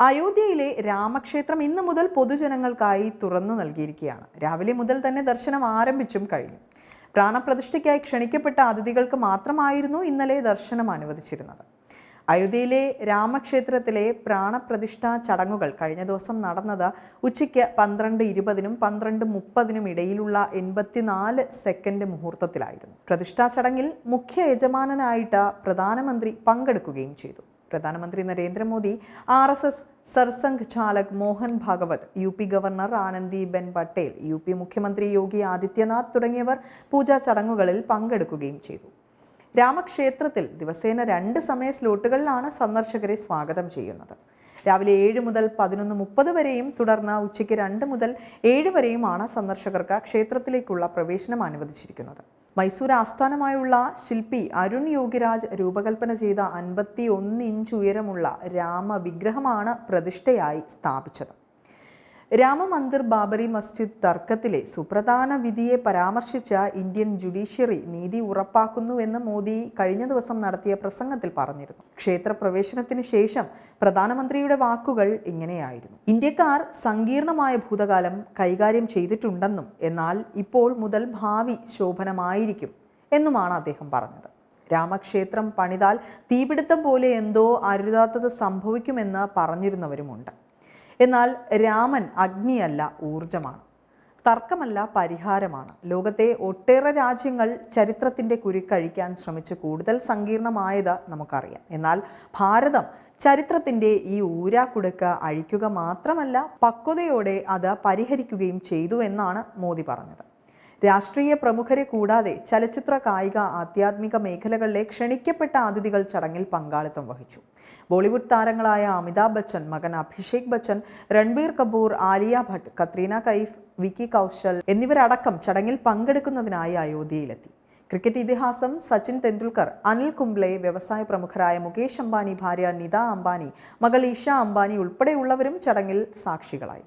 അയോധ്യയിലെ രാമക്ഷേത്രം ഇന്നു മുതൽ പൊതുജനങ്ങൾക്കായി തുറന്നു നൽകിയിരിക്കുകയാണ്. രാവിലെ മുതൽ തന്നെ ദർശനം ആരംഭിച്ചും കഴിഞ്ഞു. പ്രാണപ്രതിഷ്ഠയ്ക്കായി ക്ഷണിക്കപ്പെട്ട അതിഥികൾക്ക് മാത്രമായിരുന്നു ഇന്നലെ ദർശനം അനുവദിച്ചിരുന്നത്. അയോധ്യയിലെ രാമക്ഷേത്രത്തിലെ പ്രാണപ്രതിഷ്ഠാ ചടങ്ങുകൾ കഴിഞ്ഞ ദിവസം നടന്നത് ഉച്ചയ്ക്ക് പന്ത്രണ്ട് ഇരുപതിനും പന്ത്രണ്ട് മുപ്പതിനും ഇടയിലുള്ള എൺപത്തിനാല് സെക്കൻഡ് മുഹൂർത്തത്തിലായിരുന്നു. പ്രതിഷ്ഠാ ചടങ്ങിൽ മുഖ്യ യജമാനനായിട്ട് പ്രധാനമന്ത്രി പങ്കെടുക്കുകയും ചെയ്തു. പ്രധാനമന്ത്രി Narendra Modi R S S Sarsangh chalak Mohan Bhagwat U P governor Anandiben Patel U P മുഖ്യമന്ത്രി യോഗി ആദിത്യനാഥ് തുടങ്ങിയവർ പൂജാ ചടങ്ങുകളിൽ പങ്കെടുക്കുകയും ചെയ്തു. രാമക്ഷേത്രത്തിൽ ദിവസേന രണ്ട് സമയ സ്ലോട്ടുകളിലാണ് സന്ദർശകരെ സ്വാഗതം ചെയ്യുന്നത്. രാവിലെ ഏഴ് മുതൽ പതിനൊന്ന് മുപ്പത് വരെയും തുടർന്ന് ഉച്ചയ്ക്ക് രണ്ട് മുതൽ ഏഴ് വരെയുമാണ് സന്ദർശകർക്ക് ക്ഷേത്രത്തിലേക്കുള്ള പ്രവേശനം അനുവദിച്ചിരിക്കുന്നത്. മൈസൂർ ആസ്ഥാനമായുള്ള ശില്പി അരുൺ യോഗിരാജ് രൂപകൽപ്പന ചെയ്ത അൻപത്തി ഒന്ന് ഇഞ്ച് ഉയരമുള്ള രാമവിഗ്രഹമാണ് പ്രതിഷ്ഠയായി സ്ഥാപിച്ചത്. രാമമന്ദിർ ബാബറി മസ്ജിദ് തർക്കത്തിലെ സുപ്രധാന വിധിയെ പരാമർശിച്ച ഇന്ത്യൻ ജുഡീഷ്യറി നീതി ഉറപ്പാക്കുന്നുവെന്ന് മോദി കഴിഞ്ഞ ദിവസം നടത്തിയ പ്രസംഗത്തിൽ പറഞ്ഞിരുന്നു. ക്ഷേത്ര പ്രവേശനത്തിന് ശേഷം പ്രധാനമന്ത്രിയുടെ വാക്കുകൾ ഇങ്ങനെയായിരുന്നു. ഇന്ത്യക്കാർ സങ്കീർണമായ ഭൂതകാലം കൈകാര്യം ചെയ്തിട്ടുണ്ടെന്നും എന്നാൽ ഇപ്പോൾ മുതൽ ഭാവി ശോഭനമായിരിക്കും എന്നുമാണ് അദ്ദേഹം പറഞ്ഞത്. രാമക്ഷേത്രം പണിതാൽ തീപിടുത്തം പോലെ എന്തോ അരുതാത്തത് സംഭവിക്കുമെന്ന് പറഞ്ഞിരുന്നവരുമുണ്ട്. എന്നാൽ രാമൻ അഗ്നിയല്ല ഊർജമാണ് തർക്കമല്ല പരിഹാരമാണ്. ലോകത്തെ ഒട്ടേറെ രാജ്യങ്ങൾ ചരിത്രത്തിന്റെ കുരുക്കഴിക്കാൻ ശ്രമിച്ച് കൂടുതൽ സങ്കീർണമായത് നമുക്കറിയാം. എന്നാൽ ഭാരതം ചരിത്രത്തിന്റെ ഈ ഊരാക്കുടുക്ക് അഴിക്കുക മാത്രമല്ല പക്വതയോടെ അത് പരിഹരിക്കുകയും ചെയ്തു എന്നാണ് മോദി പറഞ്ഞത്. രാഷ്ട്രീയ പ്രമുഖരെ കൂടാതെ ചലച്ചിത്ര കായിക ആധ്യാത്മിക മേഖലകളിലെ ക്ഷണിക്കപ്പെട്ട അതിഥികൾ ചടങ്ങിൽ പങ്കാളിത്തം വഹിച്ചു. ബോളിവുഡ് താരങ്ങളായ അമിതാഭ് ബച്ചൻ മകൻ അഭിഷേക് ബച്ചൻ രൺബീർ കപൂർ ആലിയ ഭട്ട് കത്രീന കൈഫ് വിക്കി കൗശൽ എന്നിവരടക്കം ചടങ്ങിൽ പങ്കെടുക്കുന്നതിനായി അയോധ്യയിലെത്തി. ക്രിക്കറ്റ് ഇതിഹാസം സച്ചിൻ തെണ്ടുൽക്കർ അനിൽ കുംബ്ലെ വ്യവസായ പ്രമുഖരായ മുകേഷ് അംബാനി ഭാര്യ നിത അംബാനി മകൾ ഈഷ അംബാനി ഉൾപ്പെടെയുള്ളവരും ചടങ്ങിൽ സാക്ഷികളായി.